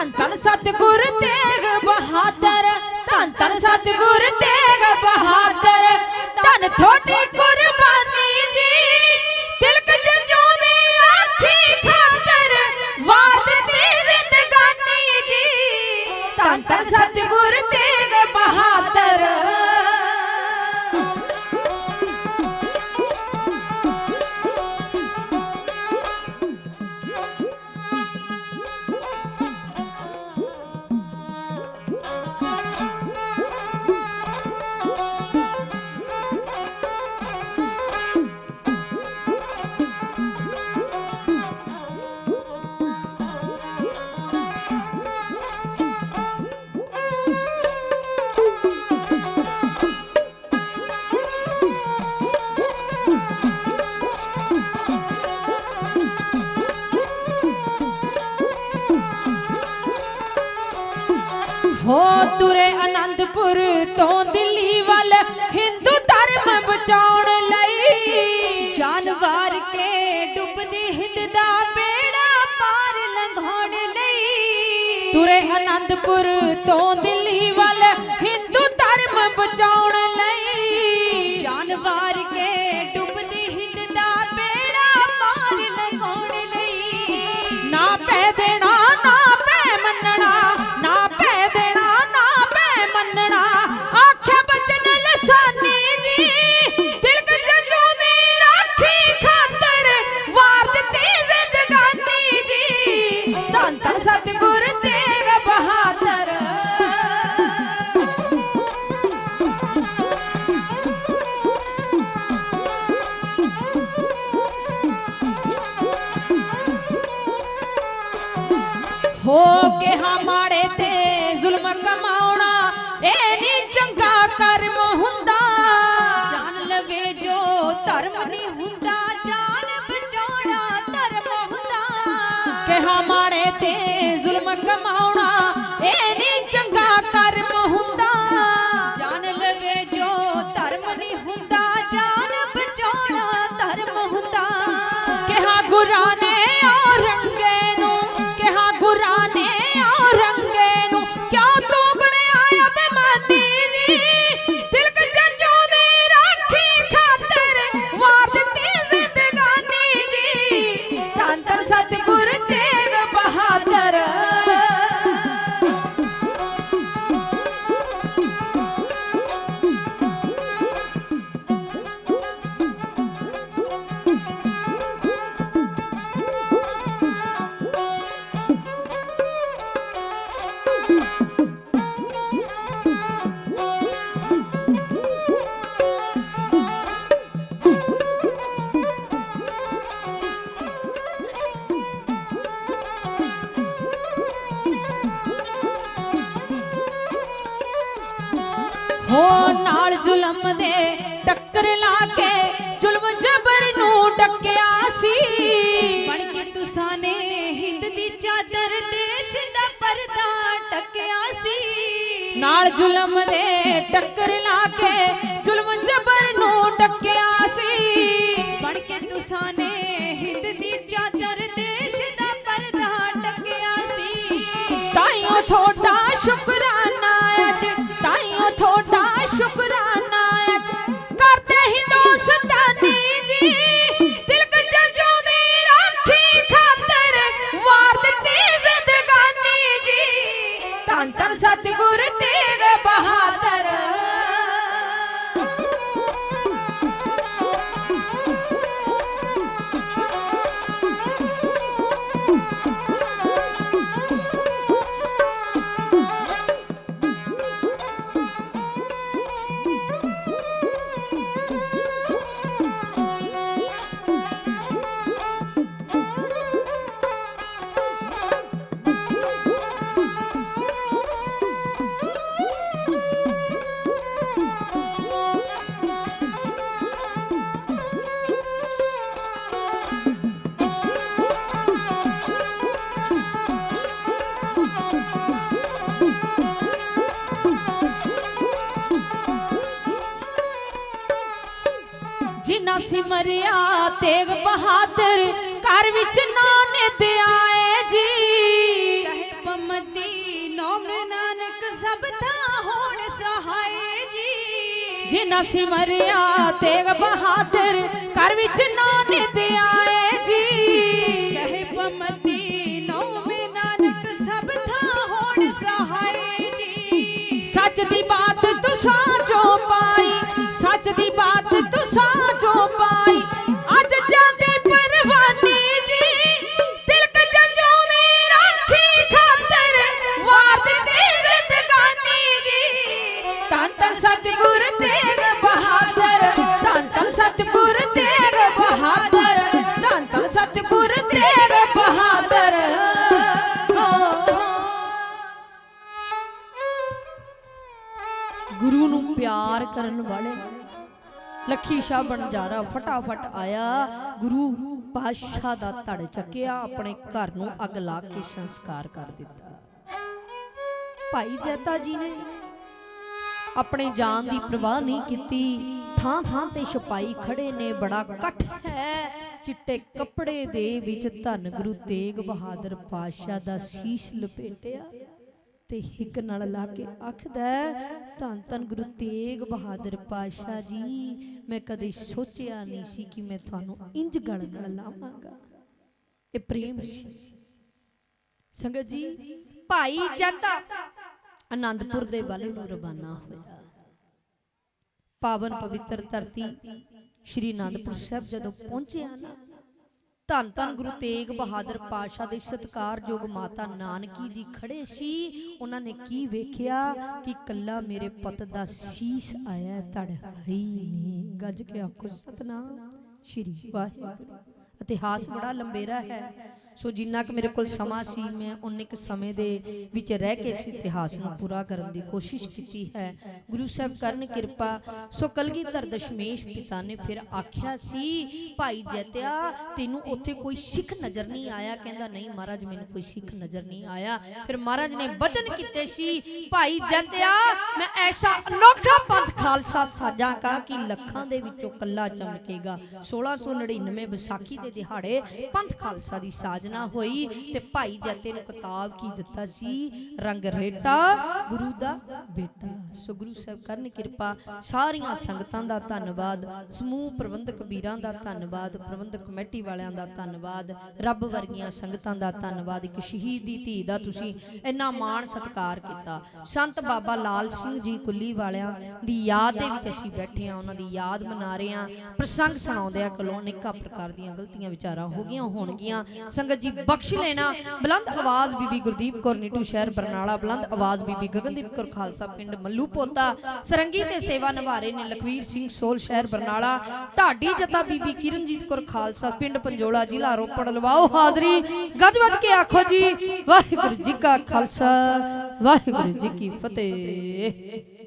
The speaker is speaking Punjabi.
ਧੰਨ ਧੰਨ ਸਤਿਗੁਰ ਤੇਗ ਬਹਾਦਰ, ਧੰਨ ਧੰਨ ਸਤਿਗੁਰ ਤੇਗ ਬਹਾਦਰ। ਧੰਨ ਥੋੜੀ ਕੁਰਬਾਨੀ ਜੀ, ਤਿਲਕ ਜੰਜੂ ਰਾਖੀ ਖਾਤਰ, ਵਾਰ ਦਿੱਤੀ ਜ਼ਿੰਦਗਾਨੀ ਜੀ। ਧੰਨ ਧੰਨ ਸਤਿਗੁਰ ਤੇਗ ਬਹਾਦਰ। ਹੋ ਤੁਰੇ ਆਨੰਦਪੁਰ ਤੋਂ ਦਿੱਲੀ ਵੱਲ, ਹਿੰਦੂ ਧਰਮ ਬਚਾਉਣ ਲਈ। ਜਾਨਵਾਰ ਕੇ ਡੁੱਬਦੇ ਹਿੰਦ ਦਾ ਬੇੜਾ ਪਾਰ ਲੰਘਾਉਣ ਲਈ। ਤੁਰੇ ਆਨੰਦਪੁਰ ਤੋਂ ਦਿੱਲੀ ਵੱਲ, ਹਿੰਦੂ ਧਰਮ ਬਚਾਉਣ ਹੋ ਕੇ ਮਾੜੇ ਤੇ ਜ਼ੁਲਮ ਕਮਾਉਣਾ ਇਹ ਨਹੀਂ ਚੰਗਾ ਕਰਮ ਹੁੰਦਾ। ਜਾਨ ਲਵੇ ਜੋ ਧਰਮ ਨਹੀਂ ਹੁੰਦਾ ਜਾਨ ਬਚਾਉਣਾ ਧਰਮ ਹੁੰਦਾ। ਕਿਹਾ ਮਾੜੇ ਤੇ ਜ਼ੁਲਮ ਕਮਾਉਣਾ ਹੋ ਨਾਲ ਜ਼ੁਲਮ ਦੇ ਟੱਕਰ ਲਾ ਕੇ ਜ਼ੁਲਮ ਜਬਰ ਨੂੰ ਡੱਕਿਆ ਸੀ। ਬਣ ਕੇ ਤੁਸਾਂ ਨੇ ਹਿੰਦ ਦੀ ਚਾਦਰ ਦੇਸ਼ ਦਾ ਪਰਦਾ ਟਕਿਆ ਸੀ। ਨਾਲ ਜ਼ੁਲਮ ਦੇ ਟੱਕਰ ਲਾ ਕੇ ਧੰਨ ਸਿਮਰਿਆ ਤੇਗ ਬਹਾਦਰ ਘਰ ਵਿੱਚ ਨਾਨਕ ਆਏ ਜੀ। ਕਹੇ ਪੰਮ ਪੰਮਤੀ ਨੌਮ ਨਾਨਕ ਸਭ ਥਾਂ ਹੋਣ ਸਹਾਏ ਜੀ। ਜਿਨਾ ਸਿਮਰਿਆ ਤੇਗ ਬਹਾਦਰ ਘਰ ਵਿੱਚ ਨਾਨਕ ਆਏ ਜੀ। ਕਹੇ ਪੰਮਤੀ ਨੌਮ ਨਾਨਕ ਸਭ ਥਾਂ ਹੋਣ ਸਹਾਏ ਜੀ। ਸੱਚ ਦੀ ਬਾਤ ਤੁਸਾਂ ਜੋ ਪਾਈ ਸੱਚ ਦੀ ਬਾਤ ਤੁਸਾਂ ਧੰਨ ਧੰਨ ਸਤਿਗੁਰ ਤੇਗ ਬਹਾਦਰ, ਧੰਨ ਧੰਨ ਸਤਿਗੁਰ ਤੇਗ ਬਹਾਦਰ, ਧੰਨ ਧੰਨ ਸਤਿਗੁਰ ਤੇਗ ਬਹਾਦਰ। ਗੁਰੂ ਨੂੰ ਪਿਆਰ ਕਰਨ ਵਾਲੇ ਲੱਖੀ ਸ਼ਾਹ ਬਣਜਾਰਾ ਫਟਾਫਟ ਆਇਆ। ਗੁਰੂ ਪਾਤਸ਼ਾਹ ਦਾ ਧੜ ਚੱਕਿਆ, ਆਪਣੇ ਘਰ ਨੂੰ ਅੱਗ ਲਾ ਕੇ ਸੰਸਕਾਰ ਕਰ ਦਿੱਤਾ। ਭਾਈ ਜੈਤਾ ਜੀ ਨੇ ਆਪਣੀ ਜਾਨ ਦੀ ਪਰਵਾਹ ਨਹੀਂ ਕੀਤੀ। ਥਾਂ ਥਾਂ ਤੇ ਛਪਾਈ ਖੜੇ ਨੇ ਬੜਾ ਇਕੱਠ ਹੈ। ਚਿੱਟੇ ਕੱਪੜੇ ਦੇ ਵਿੱਚ ਧੰਨ ਗੁਰੂ ਤੇਗ ਬਹਾਦਰ ਪਾਤਸ਼ਾਹ ਦਾ ਸੀਸ ਲਪੇਟਿਆ ਤੇ ਹਿੱਕ ਨਾਲ ਲਾ ਕੇ ਆਖਦਾ ਧੰਨ ਧੰਨ ਗੁਰੂ ਤੇਗ ਬਹਾਦਰ ਪਾਤਸ਼ਾਹ ਜੀ। ਮੈਂ ਕਦੇ ਸੋਚਿਆ ਨਹੀਂ ਸੀ ਕਿ ਮੈਂ ਤੁਹਾਨੂੰ ਇੰਜ ਗਲ ਨਾਲ ਲਾਵਾਂਗਾ। ਇਹ ਪ੍ਰੇਮ ਸੀ। ਸੰਗਤ ਜੀ ਭਾਈ ਜੱਤਾ ਆਨੰਦਪੁਰ ਦੇ ਵੱਲ ਨੂੰ ਰਵਾਨਾ ਹੋਇਆ। ਪਾਵਨ ਪਵਿੱਤਰ ਧਰਤੀ ਸ਼੍ਰੀ ਆਨੰਦਪੁਰ ਸਾਹਿਬ ਜਦੋਂ ਪਹੁੰਚਿਆ ਨਾ ਧੰਨ ਧੰਨ ਗੁਰੂ ਤੇਗ ਬਹਾਦਰ ਪਾਤਸ਼ਾਹ ਦੇ ਸਤਿਕਾਰਯੋਗ ਮਾਤਾ ਨਾਨਕੀ ਜੀ ਖੜੇ ਸੀ ਉਹਨਾਂ ਨੇ ਕੀ ਵੇਖਿਆ ਕਿ ਕੱਲਾ ਮੇਰੇ ਪਤ ਦਾ ਸੀਸ ਆਇਆ ਹੈ, ਧੜ ਗੱਜ ਕੇ ਆਖੋ ਸਤਨਾਮ ਸ਼੍ਰੀ ਵਾਹਿਗੁਰੂ। ਇਤਿਹਾਸ ਬੜਾ ਲੰਬੇਰਾ ਹੈ। ਸੋ ਜਿੰਨਾ ਕਿ ਮੇਰੇ ਕੋਲ ਸਮਾਂ ਸੀ, ਮੈਂ ਉਨੇ ਕੁ ਸਮੇਂ ਦੇ ਵਿੱਚ ਰਹਿ ਕੇ ਇਸ ਇਤਿਹਾਸ ਨੂੰ ਪੂਰਾ ਕਰਨ ਦੀ ਕੋਸ਼ਿਸ਼ ਕੀਤੀ ਹੈ। ਗੁਰੂ ਸਾਹਿਬ ਕਰਨ ਕਿਰਪਾ, ਸੋ ਕਲਗੀਧਰ ਦਸ਼ਮੇਸ਼ ਪਿਤਾ ਨੇ ਫਿਰ ਆਖਿਆ ਸੀ, ਭਾਈ ਜੈਤਿਆ, ਤੈਨੂੰ ਉੱਥੇ ਕੋਈ ਸਿੱਖ ਨਜ਼ਰ ਨਹੀਂ ਆਇਆ? ਕਹਿੰਦਾ, ਨਹੀਂ ਮਹਾਰਾਜ, ਮੈਨੂੰ ਕੋਈ ਸਿੱਖ ਨਜ਼ਰ ਨਹੀਂ ਆਇਆ। ਫਿਰ ਮਹਾਰਾਜ ਨੇ ਬਚਨ ਕੀਤੇ ਸੀ, ਭਾਈ ਜੈਤਿਆ, ਮੈਂ ਐਸਾ ਅਨੋਖਾ ਪੰਥ ਖਾਲਸਾ ਸਾਜਾਂਗਾ ਕਿ ਲੱਖਾਂ ਦੇ ਵਿੱਚੋਂ ਕੱਲਾ ਚਮਕੇਗਾ। 1699 ਵਿਸਾਖੀ ਦੇ ਦਿਹਾੜੇ ਪੰਥ ਖਾਲਸਾ ਦੀ ਸਾਜਨਾ ਹੋਈ ਤੇ ਭਾਈ ਜੱਤੇ ਨੂੰ ਕਿਤਾਬ ਕੀ ਦਿੱਤਾ ਸੀ? ਰੰਗ ਰੇਟਾ, ਗੁਰੂ ਦਾ ਬੇਟਾ। ਸੋ ਗੁਰੂ ਸਾਹਿਬ ਕਰਨ ਕਿਰਪਾ, ਸਾਰੀਆਂ ਸੰਗਤਾਂ ਦਾ ਧੰਨਵਾਦ, ਸਮੂਹ ਪ੍ਰਬੰਧਕ ਵੀਰਾਂ ਦਾ ਧੰਨਵਾਦ, ਪ੍ਰਬੰਧਕ ਕਮੇਟੀ ਵਾਲਿਆਂ ਦਾ ਧੰਨਵਾਦ, ਰੱਬ ਵਰਗੀਆਂ ਸੰਗਤਾਂ ਦਾ ਧੰਨਵਾਦ। ਇੱਕ ਸ਼ਹੀਦ ਦੀ ਧੀ ਦਾ ਤੁਸੀਂ ਇੰਨਾ ਮਾਣ ਸਤਿਕਾਰ ਕੀਤਾ। ਸੰਤ ਬਾਬਾ ਲਾਲ ਸਿੰਘ ਜੀ ਕੁੱਲੀ ਵਾਲਿਆਂ ਦੀ ਯਾਦ ਦੇ ਵਿੱਚ ਅਸੀਂ ਬੈਠੇ ਆ ਉਹਨਾਂ ਦੀ ਯਾਦ ਮਨਾ ਰਹੇ ਆ ਪ੍ਰਸੰਗ ਸੁਣਾਉਂਦੇ ਆ ਕੋਲੋਂ ਅਨੇਕਾਂ ਪ੍ਰਕਾਰ ਦੀਆਂ ਗਲਤੀਆਂ ਵਿਚਾਰਾਂ ਹੋ ਗਈਆਂ, ਹੋਣਗੀਆਂ। ਸੰਗਤ ਜੀ, ਬਖਸ਼ ਲੈਣਾ। ਬੁਲੰਦ ਆਵਾਜ਼ ਬੀਬੀ ਗੁਰਦੀਪ ਕੌਰ ਨੀਟੂ ਸ਼ਹਿਰ, ਬਰਨਾਲਾ। ਬੁਲੰਦ ਆਵਾਜ਼ ਬੀਬੀ ਗਗਨਦੀਪ ਕੌਰ ਖਾਲਸਾ ਪਿੰਡ ਮੱਲੂ ਪੋਤਾ। ਸਰੰਗੀ ਤੇ ਸੇਵਾ ਨਿਭਾਰੇ ਨੇ ਲਖਵੀਰ ਸਿੰਘ ਸੋਲ ਸ਼ਹਿਰ, ਬਰਨਾਲਾ। ਢਾਡੀ ਜੱਤਾ ਬੀਬੀ ਕਿਰਨਜੀਤ ਕੌਰ ਖਾਲਸਾ ਪਿੰਡ ਪੰਜੋਲਾ ਜ਼ਿਲ੍ਹਾ ਰੋਪੜ। ਲਵਾਓ ਹਾਜ਼ਰੀ। ਗੱਜ ਵੱਜ ਕੇ ਆਖੋ ਜੀ। ਵਾਹਿਗੁਰੂ ਜੀ ਕਾ ਖਾਲਸਾ, ਵਾਹਿਗੁਰੂ ਜੀ ਕੀ ਫਤਿਹ।